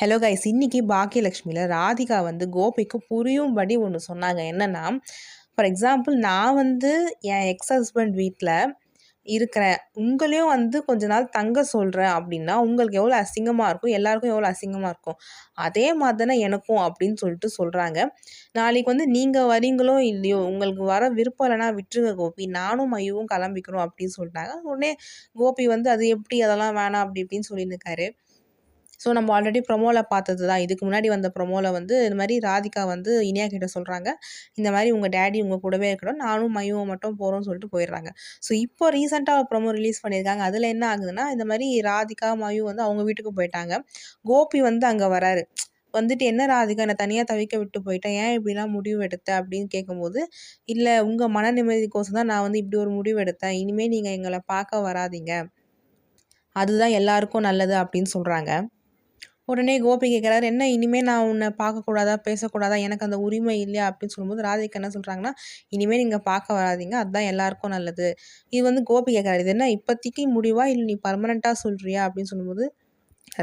Hello guys இன்னைக்கு பாக்கியலக்ஷ்மியில் ராதிகா வந்து கோபிக்கு புரியும்படி ஒன்று சொன்னாங்க. என்னென்னா ஃபார் எக்ஸாம்பிள் நான் வந்து என் எக்ஸ் ஹஸ்பண்ட் வீட்டில் இருக்கிறேன். உங்களையும் வந்து கொஞ்ச நாள் தங்க சொல்கிறேன் அப்படின்னா உங்களுக்கு எவ்வளோ அசிங்கமாக இருக்கும்? எல்லாருக்கும் எவ்வளோ அசிங்கமாக இருக்கும்? அதே மாதிரி தானே எனக்கும் அப்படின்னு சொல்லிட்டு சொல்கிறாங்க நாளைக்கு வந்து நீங்கள் வரீங்களோ இல்லையோ உங்களுக்கு வர விருப்பம் இல்லைனா விட்டுருங்க கோபி. நானும் மையவும் கிளம்பிக்கிறோம் அப்படின்னு சொல்லிட்டாங்க. உடனே கோபி வந்து அது எப்படி? அதெல்லாம் வேணாம். அப்படி இப்படின்னு சொல்லியிருக்காரு ஸோ நம்ம ஆல்ரெடி ப்ரொமோவில் பார்த்தது தான். இதுக்கு முன்னாடி வந்த ப்ரொமோவில் வந்து இந்த மாதிரி ராதிகா வந்து இனியா கிட்ட சொல்கிறாங்க இந்த மாதிரி உங்கள் டேடி உங்கள் கூடவே இருக்கணும். நானும் மையும் மட்டும் போகிறோம்னு சொல்லிட்டு போயிடுறாங்க. ஸோ இப்போ ரீசெண்டாக ப்ரொமோ ரிலீஸ் பண்ணியிருக்காங்க. அதில் என்ன ஆகுதுன்னா இந்த மாதிரி ராதிகா மயு வந்து அவங்க வீட்டுக்கு போயிட்டாங்க. கோபி வந்து அங்கே வராரு. வந்துட்டு என்ன ராதிகா? என்னை தனியாக தவிக்க விட்டு போயிட்டேன். ஏன் இப்படிலாம் முடிவு எடுத்த? அப்படின்னு கேட்கும்போது இல்லை உங்கள் மன நிம்மதிக்கோசம் தான் நான் வந்து இப்படி ஒரு முடிவு எடுத்தேன். இனிமேல் நீங்கள் எங்களை பார்க்க வராதிங்க. அதுதான் எல்லாருக்கும் நல்லது அப்படின்னு சொல்கிறாங்க உடனே கோபி கேட்குறாரு என்ன இனிமேல் நான் உன்னை பார்க்கக்கூடாதா பேசக்கூடாதா? எனக்கு அந்த உரிமை இல்லையா? அப்படின்னு சொல்லும்போது ராதிகா என்ன சொல்கிறாங்கன்னா இனிமேல் நீங்கள் பார்க்க வராதிங்க அதுதான் எல்லாருக்கும் நல்லது. இது வந்து கோபி கேட்குறாரு இது என்ன இப்போதைக்கு முடிவா இல்லை நீ பர்மனெண்ட்டாக சொல்கிறியா அப்படின்னு சொல்லும்போது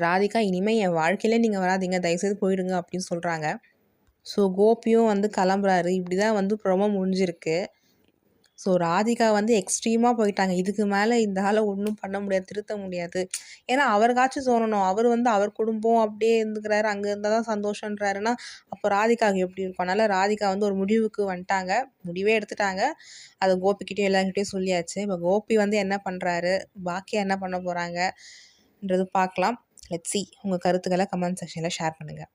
ராதிகா இனிமேல் என் வாழ்க்கையிலே நீங்கள் வராதிங்க தயவுசெய்து போயிடுங்க அப்படின்னு சொல்கிறாங்க ஸோ கோபியும் வந்து கிளம்புறாரு இப்படி தான் வந்து ப்ரொமோ முடிஞ்சிருக்கு. ஸோ ராதிகா வந்து எக்ஸ்ட்ரீமாக போயிட்டாங்க. இதுக்கு மேலே இந்த ஆளை ஒன்றும் பண்ண முடியாது திருத்த முடியாது. ஏன்னா அவருக்காச்சும் சொல்லணும் அவர் வந்து அவர் குடும்பம் அப்படியே இருந்துக்கிறாரு. அங்கே இருந்தால் தான் சந்தோஷன்றாருன்னா அப்போ ராதிகாவுக்கு எப்படி இருக்கும்? அதனால் ராதிகா வந்து ஒரு முடிவுக்கு வந்துட்டாங்க. முடிவே எடுத்துட்டாங்க. அதை கோபிக்கிட்டே எல்லாருக்கிட்டையும் சொல்லியாச்சு. இப்போ கோபி வந்து என்ன பண்ணுறாரு பாக்கியா என்ன பண்ண போகிறாங்கன்றது பார்க்கலாம். லெட்ஸி உங்கள் கருத்துக்களை கமெண்ட் செக்ஷனில் ஷேர் பண்ணுங்கள்